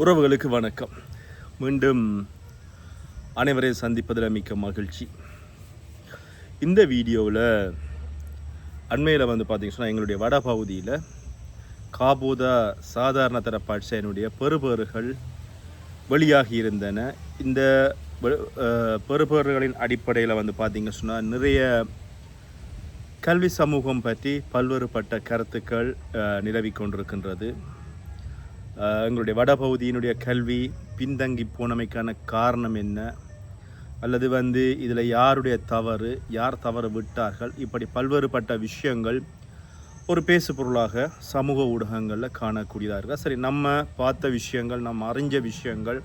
உறவுகளுக்கு வணக்கம். மீண்டும் அனைவரையும் சந்திப்பதில் மிக்க மகிழ்ச்சி. இந்த வீடியோவில் அண்மையில் வந்து பார்த்தீங்கன்னா எங்களுடைய வட பகுதியில் காபூதா சாதாரண தர பாட்சையனுடைய பெறுபேறுகள் வெளியாகி இருந்தன. இந்த பெறுபேறுகளின் அடிப்படையில் வந்து பார்த்தீங்க சொன்னால் நிறைய கல்வி சமூகம் பற்றி பல்வேறுபட்ட கருத்துக்கள் நிலவிக் கொண்டிருக்கின்றது. எங்களுடைய வடபகுதியினுடைய கல்வி பின்தங்கி போனமைக்கான காரணம் என்ன? அல்லது வந்து இதில் யாருடைய தவறு யார் தவறு விட்டார்கள்? இப்படி பல்வேறுபட்ட விஷயங்கள் ஒரு பேசு பொருளாக சமூக ஊடகங்களில் காணக்கூடியதாக இருக்கா? சரி நம்ம பார்த்த விஷயங்கள் நம்ம அறிஞ்ச விஷயங்கள்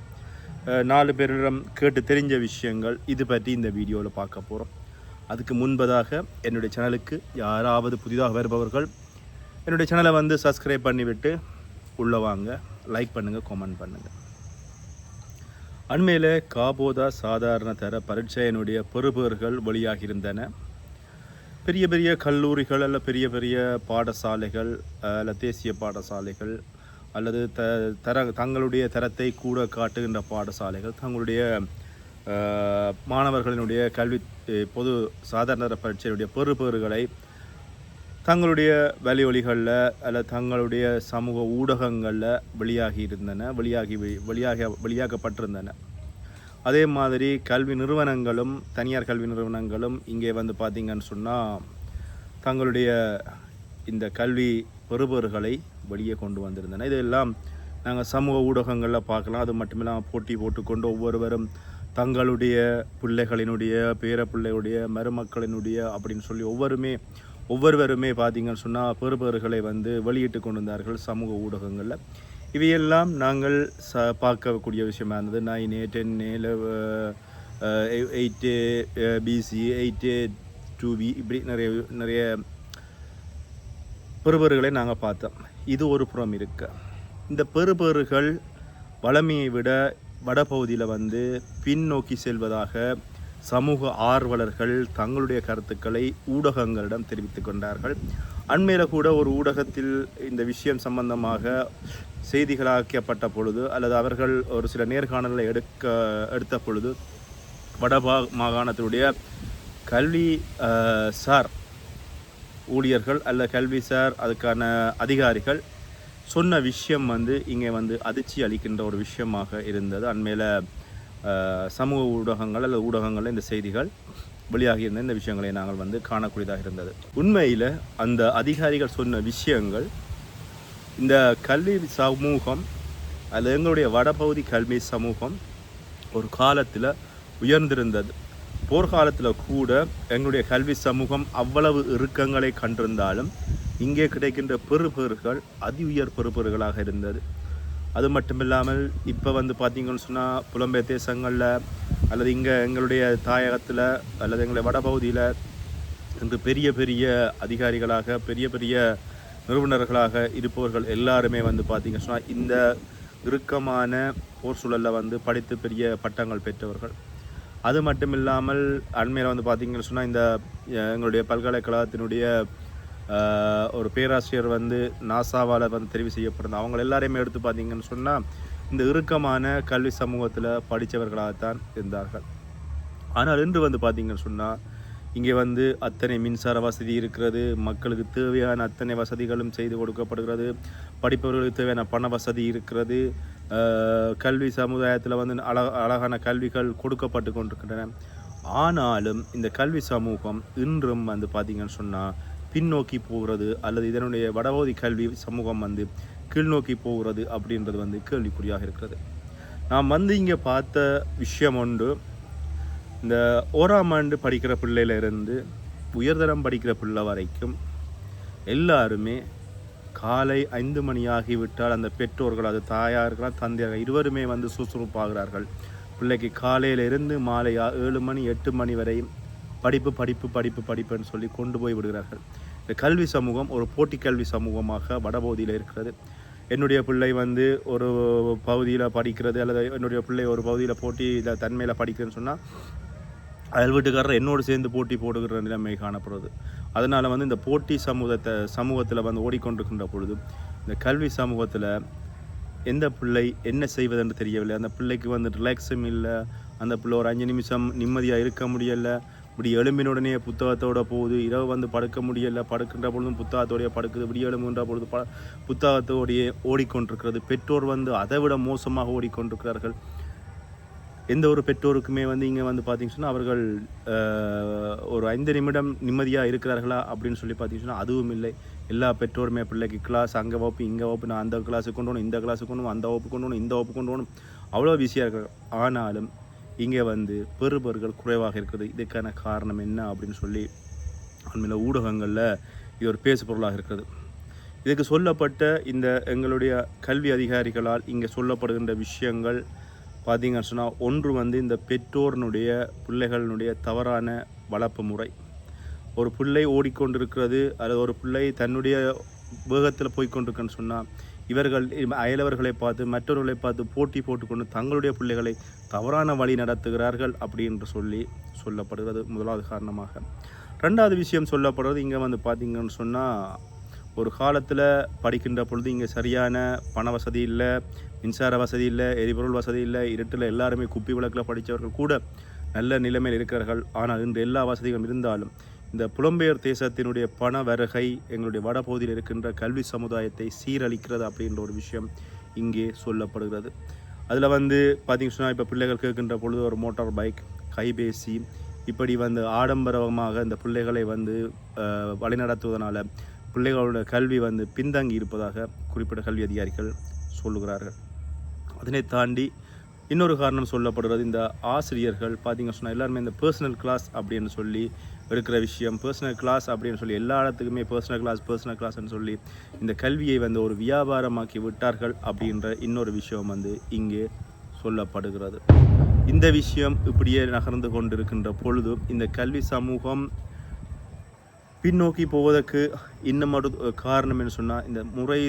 நாலு பேரிடம் கேட்டு தெரிஞ்ச விஷயங்கள் இது பற்றி இந்த வீடியோவில் பார்க்க போகிறோம் அதுக்கு முன்பதாக என்னுடைய சேனலுக்கு யாராவது புதிதாக வருபவர்கள் என்னுடைய சேனலை வந்து சப்ஸ்கிரைப் பண்ணிவிட்டு உள்ளே வாங்க லைக் பண்ணுங்கள் கமெண்ட் பண்ணுங்கள் அண்மையில் காபோதா சாதாரண தர பரீட்சையினுடைய பெறுபேறுகள் வெளியாகியிருந்தன. பெரிய பெரிய கல்லூரிகள் அல்ல பெரிய பெரிய பாடசாலைகள் அல்ல தேசிய பாடசாலைகள் அல்லது த தர தங்களுடைய தரத்தை கூட காட்டுகின்ற பாடசாலைகள் தங்களுடைய மாணவர்களினுடைய கல்வி பொது சாதாரண தர பரீட்சையினுடைய பெறுபேறுகளை தங்களுடைய வலியொலிகளில் அல்ல தங்களுடைய சமூக ஊடகங்களில் வெளியாகி இருந்தன வெளியாகி வெ- வெளியாக வெளியாக்கப்பட்டிருந்தன அதே மாதிரி கல்வி நிறுவனங்களும் தனியார் கல்வி நிறுவனங்களும் இங்கே வந்து பார்த்தீங்கன்னு சொன்னால் தங்களுடைய இந்த கல்வி பெறுபவர்களை வெளியே கொண்டு வந்திருந்தன. இதெல்லாம் நாங்கள் சமூக ஊடகங்களில் பார்க்கலாம். அது மட்டும் இல்லாமல் போட்டி போட்டுக்கொண்டு ஒவ்வொருவரும் தங்களுடைய பிள்ளைகளினுடைய பேர பிள்ளையுடைய மருமக்களினுடைய அப்படின்னு சொல்லி ஒவ்வொருமே ஒவ்வொருவருமே பார்த்தீங்கன்னு சொன்னால் பெறுபேறுகளை வந்து வெளியிட்டு கொண்டு வந்தார்கள் சமூக ஊடகங்களில். இவையெல்லாம் நாங்கள் ச பார்க்கக்கூடிய விஷயமா இருந்தது nine ten eight PC eight two B இப்படி நிறைய நிறைய பெறுபேறுகளை நாங்கள் பார்த்தோம். இது ஒரு புறம் இருக்க. இந்த பெறுபேறுகள் வளமையை விட வடபகுதியில் வந்து பின்னோக்கி செல்வதாக சமூக ஆர்வலர்கள் தங்களுடைய கருத்துக்களை ஊடகங்களிடம் தெரிவித்துக் கொண்டார்கள். அண்மையில் கூட ஒரு ஊடகத்தில் இந்த விஷயம் சம்பந்தமாக செய்திகளாக்கப்பட்ட பொழுது அல்லது அவர்கள் ஒரு சில நேர்காணல்களை எடுக்க எடுத்த பொழுது வடபா மாகாணத்தினுடைய கல்வி சார் ஊழியர்கள் அல்ல கல்விசார் அதுக்கான அதிகாரிகள் சொன்ன விஷயம் வந்து இங்கே வந்து அதிர்ச்சி அளிக்கின்ற ஒரு விஷயமாக இருந்தது. அண்மையில் சமூக ஊடகங்கள் அல்லது ஊடகங்களில் இந்த செய்திகள் வெளியாகி இருந்த இந்த விஷயங்களை நாங்கள் வந்து காணக்கூடியதாக இருந்தது. உண்மையில் அந்த அதிகாரிகள் சொன்ன விஷயங்கள் இந்த கல்வி சமூகம் அல்லது எங்களுடைய வடபகுதி கல்வி சமூகம் ஒரு காலத்தில் உயர்ந்திருந்தது. போர்க்காலத்தில் கூட எங்களுடைய கல்வி சமூகம் அவ்வளவு இறுக்கங்களை கண்டிருந்தாலும் இங்கே கிடைக்கின்ற பெறுபேறுகள் அதி உயர் பெறுபேறுகளாக இருந்தது. அது மட்டும் இல்லாமல் இப்போ வந்து பார்த்திங்கன்னு சொன்னால் புலம்பெயர் தேசங்களில் அல்லது இங்கே எங்களுடைய தாயகத்தில் அல்லது எங்களுடைய வடபகுதியில் இன்று பெரிய பெரிய அதிகாரிகளாக பெரிய பெரிய நிறுவனர்களாக இருப்பவர்கள் எல்லாருமே வந்து பார்த்திங்கன்னு சொன்னால் இந்த இறுக்கமான போர் சூழலில் வந்து படித்து பெரிய பட்டங்கள் பெற்றவர்கள். அது மட்டும் இல்லாமல் அண்மையில் வந்து பார்த்திங்கன்னு சொன்னால் இந்த எங்களுடைய பல்கலைக்கழகத்தினுடைய ஒரு பேராசிரியர் வந்து நாசாவால் வந்து தெரிவு செய்யப்படுறது அவங்க எல்லாரையுமே எடுத்து பார்த்தீங்கன்னு சொன்னால் இந்த இறுக்கமான கல்வி சமூகத்தில் படித்தவர்களாகத்தான் இருந்தார்கள். ஆனால் இன்று வந்து பார்த்தீங்கன்னு சொன்னால் இங்கே வந்து அத்தனை மின்சார வசதி இருக்கிறது மக்களுக்கு தேவையான அத்தனை வசதிகளும் செய்து கொடுக்கப்படுகிறது படிப்பவர்களுக்கு தேவையான பண வசதி இருக்கிறது கல்வி சமுதாயத்தில் வந்து அழ அழகான கல்விகள் கொடுக்கப்பட்டு கொண்டிருக்கின்றன. ஆனாலும் இந்த கல்வி சமூகம் இன்றும் வந்து பார்த்தீங்கன்னு சொன்னால் பின்னோக்கி போகிறது அல்லது இதனுடைய வடபகுதி கல்வி சமூகம் வந்து கீழ்நோக்கி போகிறது அப்படின்றது வந்து கேள்விக்குறியாக இருக்கிறது. நாம் வந்து இங்கே பார்த்த விஷயம் ஒன்று இந்த ஓராம் ஆண்டு படிக்கிற பிள்ளையிலிருந்து உயர்தரம் படிக்கிற பிள்ளை வரைக்கும் எல்லாருமே காலை ஐந்து மணி ஆகிவிட்டால் அந்த பெற்றோர்கள் அது தாயாக இருக்கலாம் தந்தையாக இருவருமே வந்து சுறுசுறுப்பாகிறார்கள். பிள்ளைக்கு காலையிலிருந்து மாலை ஏழு மணி எட்டு மணி வரையும் படிப்பு படிப்பு படிப்பு படிப்புன்னு சொல்லி கொண்டு போய் விடுகிறார்கள். இந்த கல்வி சமூகம் ஒரு போட்டி கல்வி சமூகமாக வடபகுதியில் இருக்கிறது. என்னுடைய பிள்ளை வந்து ஒரு பகுதியில் படிக்கிறது அல்லது என்னுடைய பிள்ளை ஒரு பகுதியில் போட்டியில் தன்மையில் படிக்கிறதுன்னு சொன்னால் அயல் வீட்டுக்காரர் என்னோடு சேர்ந்து போட்டி போடுகிற நிலைமை காணப்படுறது அதனால் வந்து இந்த போட்டி சமூகத்தை சமூகத்தில் வந்து ஓடிக்கொண்டிருக்கின்ற பொழுது இந்த கல்வி சமூகத்தில் எந்த பிள்ளை என்ன செய்வதென்று தெரியவில்லை. அந்த பிள்ளைக்கு வந்து ரிலாக்ஸும் இல்லை அந்த பிள்ளை ஒரு அஞ்சு நிமிஷம் நிம்மதியாக இருக்க முடியலை இப்படி எலும்பின உடனே புத்தகத்தோட போகுது இரவு வந்து படுக்க முடியலை. படுக்கின்ற பொழுதும் புத்தகத்தோடைய படுக்குது. இப்படி எலும்புன்ற பொழுது ப புத்தகத்தோடைய ஓடிக்கொண்டிருக்கிறது. பெற்றோர் வந்து அதை விட மோசமாக ஓடிக்கொண்டிருக்கிறார்கள். எந்த ஒரு பெற்றோருக்குமே வந்து இங்கே வந்து பார்த்தீங்கன்னா சொன்னால் அவர்கள் ஒரு ஐந்து நிமிடம் நிம்மதியாக இருக்கிறார்களா அப்படின்னு சொல்லி பார்த்தீங்கன்னா அதுவும் இல்லை. எல்லா பெற்றோருமே பிள்ளைக்கு கிளாஸ் அங்கே வகுப்பு இங்கே வகுப்பு நான் அந்த கிளாஸுக்கு கொண்டு போகணும் இந்த கிளாஸுக்கு கொண்டு போகணும் அந்த வகுப்பு கொண்டு போகணும் இந்த வகுப்பு கொண்டு போகணும் அவ்வளோ பிஸியாக இருக்கிறாங்க ஆனாலும் இங்கே வந்து பெறுபர்கள் குறைவாக இருக்குது இதுக்கான காரணம் என்ன அப்படின்னு சொல்லி அண்மையில் ஊடகங்களில் இது ஒரு பேசு பொருளாக இருக்கிறது. இதுக்கு சொல்லப்பட்ட இந்த எங்களுடைய கல்வி அதிகாரிகளால் இங்கே சொல்லப்படுகின்ற விஷயங்கள் பார்த்தீங்கன்னு சொன்னால் ஒன்று வந்து இந்த பெற்றோர்னுடைய பிள்ளைகளினுடைய தவறான வளர்ப்பு முறை. ஒரு பிள்ளை ஓடிக்கொண்டிருக்கிறது அல்லது ஒரு பிள்ளை தன்னுடைய வேகத்தில் போய்கொண்டிருக்குன்னு சொன்னால் இவர்கள் அயலவர்களை பார்த்து மற்றவர்களை பார்த்து போட்டி போட்டுக்கொண்டு தங்களுடைய பிள்ளைகளை தவறான வழி நடத்துகிறார்கள் அப்படின்னு சொல்லி சொல்லப்படுகிறது முதலாவது காரணமாக. ரெண்டாவது விஷயம் சொல்லப்படுறது இங்கே வந்து பார்த்திங்கன்னு சொன்னால் ஒரு காலத்தில் படிக்கின்ற பொழுது இங்கே சரியான பண வசதி இல்லை மின்சார வசதி இல்லை எரிபொருள் வசதி இல்லை இருட்டில் எல்லாருமே குப்பி விளக்கில் படித்தவர்கள் கூட நல்ல நிலைமையில் இருக்கிறார்கள். ஆனால் இன்று எல்லா வசதிகளும் இருந்தாலும் இந்த புலம்பெயர் தேசத்தினுடைய பண வருகை எங்களுடைய வடபகுதியில் இருக்கின்ற கல்வி சமுதாயத்தை சீரழிக்கிறது அப்படின்ற ஒரு விஷயம் இங்கே சொல்லப்படுகிறது. அதில் வந்து பார்த்தீங்கன்னு சொன்னால் இப்போ பிள்ளைகள் கேட்கின்ற பொழுது ஒரு மோட்டார் பைக் கைபேசி இப்படி வந்து ஆடம்பரமாக இந்த பிள்ளைகளை வந்து வழிநடத்துவதனால் பிள்ளைகளோட கல்வி வந்து பின்தங்கி இருப்பதாக குறிப்பிட்ட கல்வி அதிகாரிகள் சொல்லுகிறார்கள். அதனை தாண்டி இன்னொரு காரணம் சொல்லப்படுறது இந்த ஆசிரியர்கள் பார்த்திங்க சொன்னால் எல்லாருமே இந்த பர்சனல் கிளாஸ் அப்படின்னு சொல்லி எடுக்கிற விஷயம் பர்சனல் கிளாஸ் அப்படின்னு சொல்லி எல்லா இடத்துக்குமே பர்சனல் கிளாஸ் பர்சனல் கிளாஸ்னு சொல்லி இந்த கல்வியை வந்து ஒரு வியாபாரமாக்கி விட்டார்கள் அப்படின்ற இன்னொரு விஷயம் வந்து இங்கே சொல்லப்படுகிறது. இந்த விஷயம் இப்படியே நகர்ந்து கொண்டிருக்கின்ற பொழுது இந்த கல்வி சமூகம் பின்னோக்கி போவதற்கு இன்னும் ஒரு காரணம் என்ன சொன்னால் இந்த முறை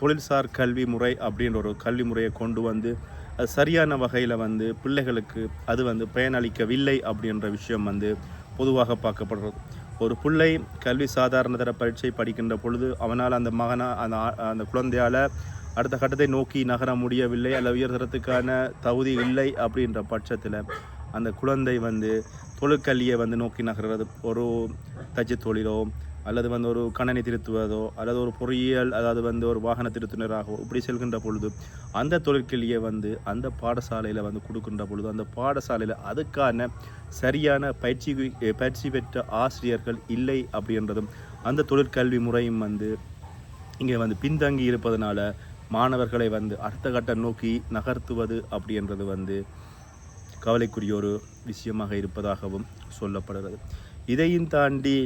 தொழில்சார் கல்வி முறை அப்படின்ற ஒரு கல்வி முறையை கொண்டு வந்து அது சரியான வகையில் வந்து பிள்ளைகளுக்கு அது வந்து பயனளிக்கவில்லை அப்படின்ற விஷயம் வந்து பொதுவாக பார்க்கப்படுறது ஒரு பிள்ளை கல்வி சாதாரண தர பரீட்சை படிக்கின்ற பொழுது அவனால் அந்த மகனா அந்த அந்த குழந்தையால் அடுத்த கட்டத்தை நோக்கி நகர முடியவில்லை அல்ல உயர்தரத்துக்கான தகுதி இல்லை அப்படின்ற பட்சத்தில் அந்த குழந்தை வந்து தொழிற்கல்வியை வந்து நோக்கி நகர்றது. ஒரு தச்சு தொழிலோ அல்லது வந்து ஒரு கணனி திருத்துவதோ அல்லது ஒரு பொறியியல் அதாவது வந்து ஒரு வாகன திருத்துனராகவோ இப்படி செல்கின்ற பொழுது அந்த தொழிற்கல்வியை வந்து அந்த பாடசாலையில் வந்து கொடுக்கின்ற பொழுது அந்த பாடசாலையில் அதுக்கான சரியான பயிற்சி பயிற்சி பெற்ற ஆசிரியர்கள் இல்லை அப்படின்றதும் அந்த தொழிற்கல்வி முறையும் வந்து இங்கே வந்து பின்தங்கி இருப்பதனால மாணவர்களை வந்து அடுத்த கட்டம் நோக்கி நகர்த்துவது அப்படின்றது வந்து கவலைக்குரிய ஒரு விஷயமாக இருப்பதாகவும் சொல்லப்படுகிறது. இதையும் தாண்டி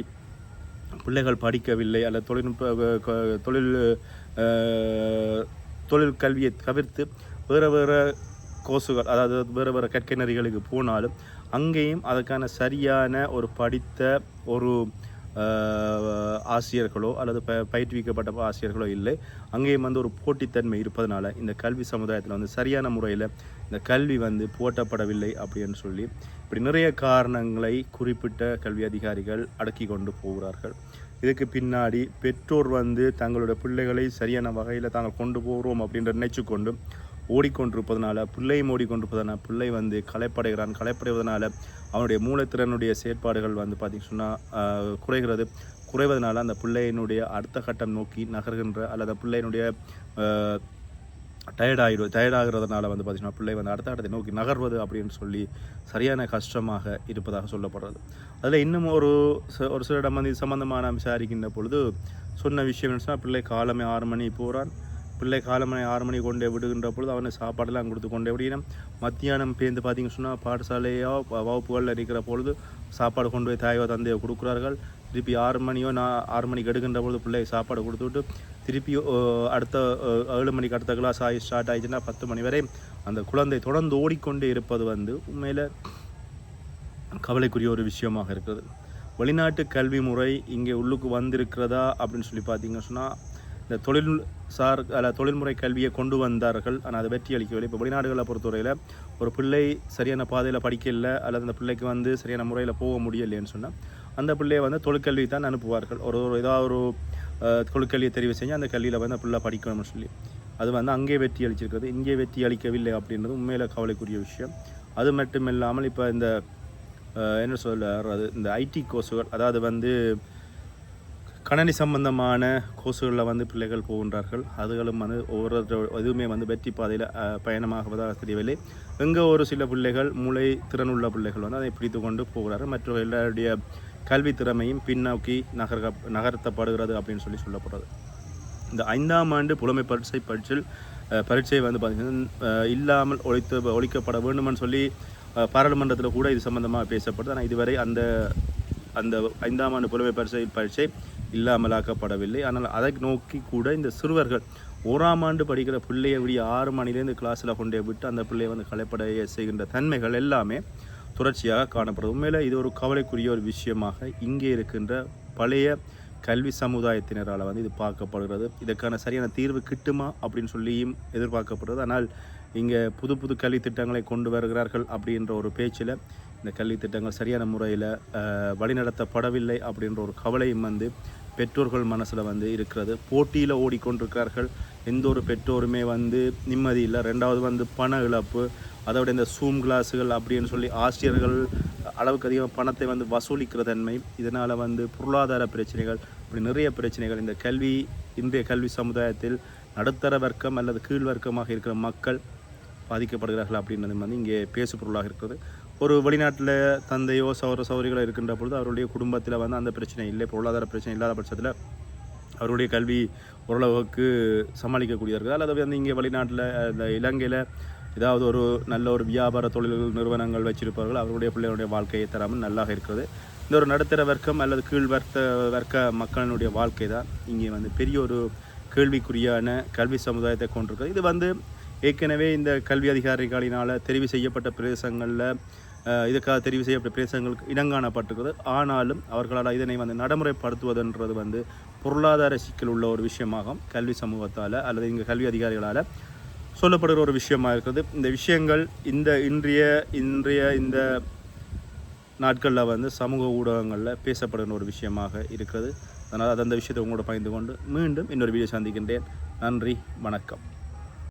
பிள்ளைகள் படிக்கவில்லை அல்லது தொழில்நுட்ப தொழில் தொழில் கல்வியை தவிர்த்து வேறு வேறு கோர்ஸுகள் அதாவது வேறு வேறு கற்கைநெறிகளுக்கு போனாலும் அங்கேயும் அதற்கான சரியான ஒரு படித்த ஒரு ஆசிரியர்களோ அல்லது ப பயிற்றுவிக்கப்பட்ட ஆசிரியர்களோ இல்லை. அங்கேயும் வந்து ஒரு போட்டித்தன்மை இருப்பதனால இந்த கல்வி சமுதாயத்தில் வந்து சரியான முறையில் இந்த கல்வி வந்து போட்டப்படவில்லை அப்படின்னு சொல்லி இப்படி நிறைய காரணங்களை குறிப்பிட்ட கல்வி அதிகாரிகள் அடக்கி கொண்டு போகிறார்கள். இதுக்கு பின்னாடி பெற்றோர் வந்து தங்களோட பிள்ளைகளை சரியான வகையில் தாங்கள் கொண்டு போகிறோம் அப்படின்ற நினைச்சு கொண்டு ஓடிக்கொண்டிருப்பதனால பிள்ளையும் ஓடிக்கொண்டிருப்பதனால பிள்ளை வந்து களைப்படைகிறான் களைப்படைவதனால அவனுடைய மூலத்திறனுடைய செயற்பாடுகள் வந்து பார்த்திங்க சொன்னால் குறைகிறது. குறைவதனால அந்த பிள்ளையினுடைய அடுத்த கட்டம் நோக்கி நகர்கின்ற அல்லது பிள்ளையினுடைய அந்த பிள்ளையினுடைய டயர்டாகிடும் டயர்டாகிறதுனால வந்து பார்த்திங்கன்னா பிள்ளை வந்து அடுத்த இடத்தை நோக்கி நகர்வது அப்படின்னு சொல்லி சரியான கஷ்டமாக இருப்பதாக சொல்லப்படுறது. அதில் இன்னும் ஒரு ச- ஒரு இடம் வந்து இது சம்பந்தமான விசாரிக்கின்ற பொழுது சொன்ன விஷயம் என்ன பிள்ளை காலமே ஆறு மணி போகிறான் பிள்ளை காலமணி ஆறு மணி கொண்டே விடுகின்ற பொழுது அவனை சாப்பாடெல்லாம் கொடுத்து கொண்டே விடினா மத்தியானம் பேருந்து பார்த்தீங்கன்னு சொன்னால் பாடசாலையோ வ- வகுப்புகளில் இருக்கிற பொழுது சாப்பாடு கொண்டு போய் தாயோ தந்தையோ கொடுக்குறார்கள். திருப்பி ஆறு மணியோ நான் ஆறு மணிக்கு எடுக்கின்ற பொழுது பிள்ளை சாப்பாடு கொடுத்துவிட்டு திருப்பி அடுத்த ஏழு மணிக்கு அடுத்த கிளாஸ் ஆகி ஸ்டார்ட் ஆயிடுச்சுன்னா பத்து மணி வரை அந்த குழந்தை தொடர்ந்து ஓடிக்கொண்டே இருப்பது வந்து உண்மையில் கவலைக்குரிய ஒரு விஷயமாக இருக்குது வெளிநாட்டு கல்வி முறை இங்கே உள்ளுக்கு வந்திருக்கிறதா அப்படின்னு சொல்லி பார்த்தீங்க சொன்னால் இந்த தொழில் சார் அல்ல தொழில்முறை கல்வியை கொண்டு வந்தார்கள். ஆனால் அதை வெற்றி அளிக்கவில்லை. இப்போ வெளிநாடுகளை பொறுத்தவரையில் ஒரு பிள்ளை சரியான பாதையில் படிக்கல அல்லது அந்த பிள்ளைக்கு வந்து சரியான முறையில் போக முடியலைன்னு சொன்னால் அந்த பிள்ளையை வந்து தொழிற்கல்வி தான் அனுப்புவார்கள். ஒரு ஒரு ஏதாவது ஒரு தொழிற்கல்வியை தெரிவு செஞ்சு அந்த கல்வியில் வந்து அந்த பிள்ளை படிக்கணும்னு சொல்லி. அது வந்து அங்கே வெற்றி அளிச்சிருக்கிறது. இங்கே வெற்றி அளிக்கவில்லை அப்படின்றது உண்மையில் கவலைக்குரிய விஷயம். அது மட்டும் இல்லாமல் இப்போ இந்த என்ன சொல்ல அது இந்த ஐடி கோர்ஸுகள் அதாவது வந்து கணனி சம்பந்தமான கோர்ஸுகளில் வந்து பிள்ளைகள் போகின்றார்கள். அதுகளும் வந்து ஒவ்வொரு எதுவுமே வந்து வெற்றி பாதையில் பயணமாகுவதாக தெரியவில்லை. எங்கே ஒரு சில பிள்ளைகள் மூளை திறனுள்ள பிள்ளைகள் வந்து அதை பிடித்து கொண்டு போகிறார்கள். மற்ற எல்லாருடைய கல்வி திறமையும் பின்னோக்கி நகர நகர்த்தப்படுகிறது அப்படின்னு சொல்லி சொல்லப்படுறது. இந்த ஐந்தாம் ஆண்டு புலமை பரீட்சை பரீட்சில் பரீட்சை வந்து பார்த்திங்கன்னா இல்லாமல் ஒழித்து ஒழிக்கப்பட வேண்டுமென்னு சொல்லி பாராளுமன்றத்தில் கூட இது சம்பந்தமாக பேசப்படுது. ஆனால் இதுவரை அந்த அந்த ஐந்தாம் ஆண்டு புலமை பரிசை பரீட்சை இல்லாமலாக்கப்படவில்லை. ஆனால் அதை நோக்கி கூட இந்த சிறுவர்கள் ஓராம் ஆண்டு படிக்கிற பிள்ளையை விடிய ஆறு மணிலேருந்து கிளாஸில் கொண்டே விட்டு அந்த பிள்ளையை வந்து கலைப்படைய செய்கின்ற தன்மைகள் எல்லாமே தொடர்ச்சியாக காணப்படுது. உண்மையில் இது ஒரு கவலைக்குரிய ஒரு விஷயமாக இங்கே இருக்கின்ற பழைய கல்வி சமுதாயத்தினரால் வந்து இது பார்க்கப்படுகிறது. இதற்கான சரியான தீர்வு கிட்டுமா அப்படின்னு சொல்லியும் எதிர்பார்க்கப்படுறது ஆனால் இங்கே புது புது கல்வி திட்டங்களை கொண்டு வருகிறார்கள் அப்படின்ற ஒரு பேச்சில் இந்த கல்வி திட்டங்கள் சரியான முறையில் வழிநடத்தப்படவில்லை அப்படின்ற ஒரு கவலையும் வந்து பெற்றோர்கள் மனசில் வந்து இருக்கிறது. போட்டியில் ஓடிக்கொண்டிருக்கிறார்கள். எந்த ஒரு பெற்றோருமே வந்து நிம்மதி இல்லை. ரெண்டாவது வந்து பண இழப்பு. அதோட இந்த சூம் கிளாஸுகள் அப்படின்னு சொல்லி ஆசிரியர்கள் அளவுக்கு அதிகமாக பணத்தை வந்து வசூலிக்கிற தன்மை இதனால் வந்து பொருளாதார பிரச்சனைகள் இப்படி நிறைய பிரச்சனைகள் இந்த கல்வி இன்றைய கல்வி சமுதாயத்தில் நடுத்தர வர்க்கம் அல்லது கீழ் வர்க்கமாக இருக்கிற மக்கள் பாதிக்கப்படுகிறார்கள் அப்படின்றது வந்து இங்கே பேசு பொருளாக இருக்கிறது. ஒரு வெளிநாட்டில் தந்தையோ சௌர சௌரிகளோ இருக்கின்ற பொழுது அவருடைய குடும்பத்தில் வந்து அந்த பிரச்சனை இல்லை. பொருளாதார பிரச்சனை இல்லாத பட்சத்தில் அவருடைய கல்வி ஓரளவுக்கு சமாளிக்கக்கூடியவர்கள் அல்லது வந்து இங்கே வெளிநாட்டில் இந்த இலங்கையில் ஏதாவது ஒரு நல்ல ஒரு வியாபார தொழில்கள் நிறுவனங்கள் வச்சிருப்பார்கள் அவருடைய பிள்ளைகளுடைய வாழ்க்கையை தராமல் நல்லாக இருக்கிறது. இந்த ஒரு நடுத்தர வர்க்கம் அல்லது கீழ் வர்க்க வர்க்க மக்களினுடைய வாழ்க்கை தான் இங்கே வந்து பெரிய ஒரு கேள்விக்குறியான கல்வி சமுதாயத்தை கொண்டிருக்கிறது. இது வந்து ஏற்கனவே இந்த கல்வி அதிகாரிகளினால் தெரிவு செய்யப்பட்ட பிரதேசங்களில் இதுக்காக தெரிவு செய்யப்பட்ட பிரதேசங்களுக்கு இனங்காணப்பட்டிருக்கிறது. ஆனாலும் அவர்களால் இதனை வந்து நடைமுறைப்படுத்துவதுன்றது வந்து பொருளாதார சிக்கல் உள்ள ஒரு விஷயமாகும். கல்வி சமூகத்தால் அல்லது இங்கே கல்வி அதிகாரிகளால் சொல்லப்படுகிற ஒரு விஷயமாக இருக்கிறது. இந்த விஷயங்கள் இந்த இன்றைய இன்றைய இந்த நாட்களில் வந்து சமூக ஊடகங்களில் பேசப்படுகிற ஒரு விஷயமாக இருக்கிறது. அதனால் அது அந்த விஷயத்தை உங்களோட பகிர்ந்து கொண்டு மீண்டும் இன்னொரு வீடியோ சந்திக்கின்றேன். நன்றி வணக்கம்.